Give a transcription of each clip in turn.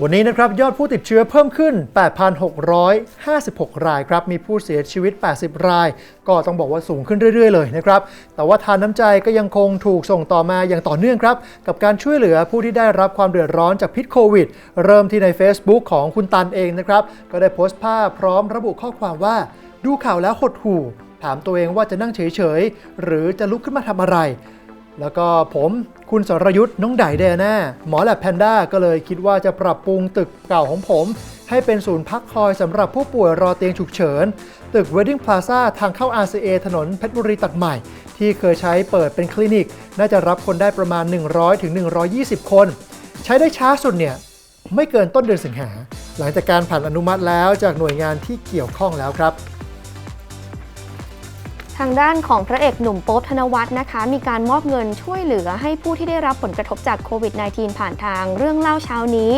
วันนี้นะครับยอดผู้ติดเชื้อเพิ่มขึ้น 8,656 รายครับ มีผู้เสียชีวิต 80 ราย ก็ต้องบอกว่าสูงขึ้นเรื่อย ๆ เลยนะครับ แต่ว่าทานน้ำใจก็ยังคงถูกส่งต่อมาอย่างต่อเนื่องครับ กับการช่วยเหลือผู้ที่ได้รับความเดือดร้อนจากพิษโควิด เริ่มที่ใน Facebook ของคุณตันเองนะครับ ก็ได้โพสต์ภาพพร้อมระบุข้อความว่า ดูข่าวแล้วหดหู่ ถามตัวเองว่าจะนั่งเฉยๆหรือจะลุกขึ้นมาทำอะไร แล้วก็ผมคุณสรยุทธ์น้องไดเดน่าหมอแลบแพนด้าก็เลยคิดว่าจะปรับปรุงตึกเก่าของผม ให้เป็นศูนย์พักคอยสำหรับผู้ป่วยรอเตียงฉุกเฉิน ตึก Wedding Plaza ทางเข้า RCA ถนนเพชรบุรีตัดใหม่ ที่เคยใช้เปิดเป็นคลินิก น่าจะรับคนได้ประมาณ 100-120ถึง120คน ใช้ได้ช้าสุดเนี่ยไม่เกินต้นเดือนสิงหา หลังจากการผ่านอนุมัติแล้วจากหน่วยงานที่เกี่ยวข้องแล้วครับางด้านของพระเอกหนุ่มโป๊บธนวัฒน์นะคะ มีการมอบเงินช่วยเหลือให้ผู้ที่ได้รับผลกระทบจากโควิด -19 ผ่านทางเรื่องเล่าเช้านี้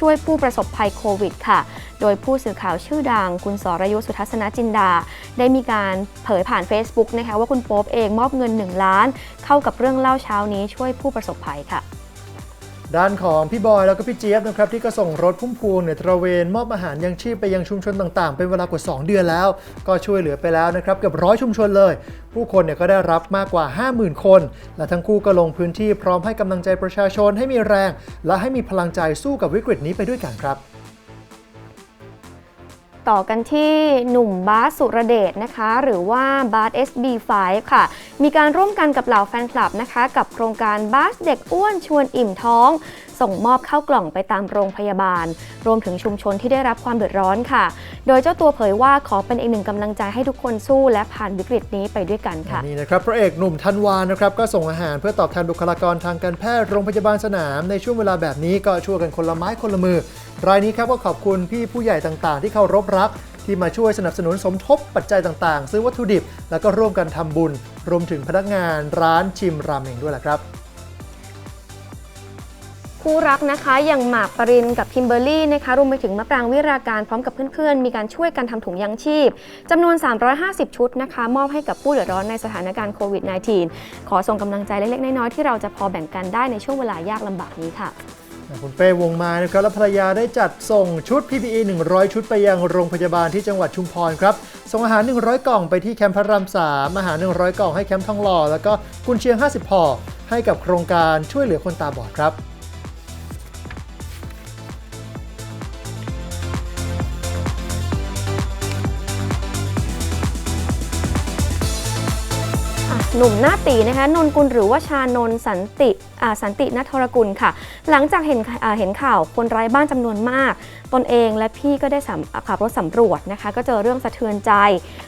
ช่วยผู้ประสบภัยโควิดค่ะโดยผู้สื่อข่าวชื่อดัง คุณสรยุทธสุทัศนจินดา ได้มีการเผยผ่าน Facebook นะคะว่าคุณโป๊บเองมอบเงิน 1 ล้าน เข้ากับเรื่องเล่าเช้านี้ช่วยผู้ประสบภัยค่ะ ด้านของพี่บอยแล้วก็พี่เจี๊ยบนะครับที่ก็ส่งรถพุ่มพวงเนี่ยตระเวนมอบอาหารยังชีพไปยังชุมชนต่างๆ เป็นเวลากว่า 2 เดือนแล้ว ก็ช่วยเหลือไปแล้วนะครับเกือบร้อยชุมชนเลย ผู้คนเนี่ยก็ได้รับมากกว่า 50,000 คน และทั้งคู่ก็ลงพื้นที่พร้อมให้กำลังใจประชาชนให้มีแรง และให้มีพลังใจสู้กับวิกฤตนี้ไปด้วยกันครับ ต่อกันที่หนุ่มบาสสุรเดชนะคะ หรือว่าบาส SB5 ค่ะ มีการร่วมกันกับเหล่าแฟนคลับนะคะ กับโครงการบาสเด็กอ้วนชวนอิ่มท้อง ส่งมอบเข้ากล่องไปตามโรงพยาบาล รวมถึงชุมชนที่ได้รับความเดือดร้อนค่ะ โดยเจ้าตัวเผยว่าขอเป็นอีกหนึ่งกำลังใจให้ทุกคนสู้และผ่านวิกฤตนี้ไปด้วยกันค่ะนี่นะครับพระเอกหนุ่มธันวานะครับก็ส่งอาหารเพื่อตอบแทนบุคลากรทางการแพทย์โรงพยาบาลสนาม ในช่วงเวลาแบบนี้ก็ช่วยกันคนละไม้คนละมือ รายนี้ครับก็ขอบคุณพี่ผู้ใหญ่ต่างๆ ที่เคารพรักที่มาช่วยสนับสนุนสมทบปัจจัยต่างๆ ซื้อวัตถุดิบ แล้วก็ร่วมกันทำบุญ รวมถึงพนักงานร้านชิมราเมงด้วยแหละครับ คู่รักนะคะอย่างหมากปรินกับคิมเบอร์รี่นะคะรวมไปถึงมะปรางวิราการพร้อมกับเพื่อนๆ มีการช่วยกันทำถุงยังชีพจำนวน 350 ชุดนะคะ มอบให้กับผู้เดือดร้อนในสถานการณ์โควิด -19 ขอส่งกำลังใจเล็กๆ น้อยๆ ที่เราจะพอแบ่งกันได้ในช่วงเวลายากลำบากนี้ค่ะคุณเป้วงมานะครับและภรรยาได้จัดส่งชุด PPE 100 ชุดไปยังโรงพยาบาลที่จังหวัดชุมพรครับ ส่งอาหาร 100 กล่องไปที่แคมป์พระราม3อาหาร 100 กล่องให้แคมป์ทองหล่อ แล้วก็กุนเชียง 50ห่อให้กับโครงการช่วยเหลือคนตาบอดครับ หนุ่มหน้าตีนะคะนนกุลหรือว่าชานนสันติสันตินัทรกุลค่ะ หลังจากเห็นเห็นข่าวคนไร้บ้านจำนวนมาก ตนเองและพี่ก็ได้ขับรถสำรวจนะคะ ก็เจอเรื่องสะเทือนใจ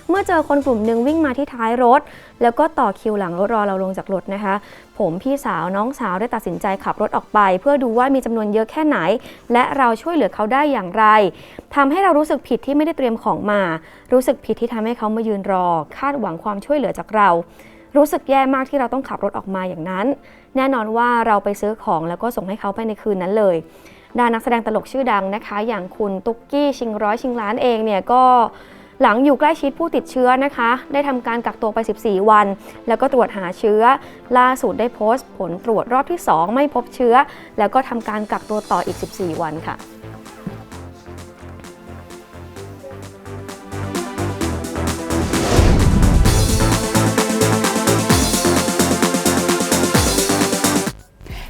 เมื่อเจอคนกลุ่มหนึ่งวิ่งมาที่ท้ายรถ แล้วก็ต่อคิวหลังรถรอเราลงจากรถนะคะ ผมพี่สาวน้องสาวได้ตัดสินใจขับรถออกไป เพื่อดูว่ามีจำนวนเยอะแค่ไหน และเราช่วยเหลือเขาได้อย่างไรทำให้เรารู้สึกผิดที่ไม่ได้เตรียมของมา รู้สึกผิดที่ทำให้เขามายืนรอ คาดหวังความช่วยเหลือจากเรา รู้สึกแย่มากที่เราต้องขับรถออกมาอย่างนั้น แน่นอนว่าเราไปซื้อของแล้วก็ส่งให้เขาไปในคืนนั้นเลยดานักแสดงตลกชื่อดังนะคะ อย่างคุณตุ๊กกี้ชิงร้อยชิงล้านเองเนี่ยก็หลังอยู่ใกล้ชิดผู้ติดเชื้อนะคะ ได้ทำการกักตัวไป 14 วัน แล้วก็ตรวจหาเชื้อ ล่าสุดได้โพสต์ ผลตรวจรอบที่ 2 ไม่พบเชื้อ แล้วก็ทำการกักตัวต่ออีก 14 วันค่ะ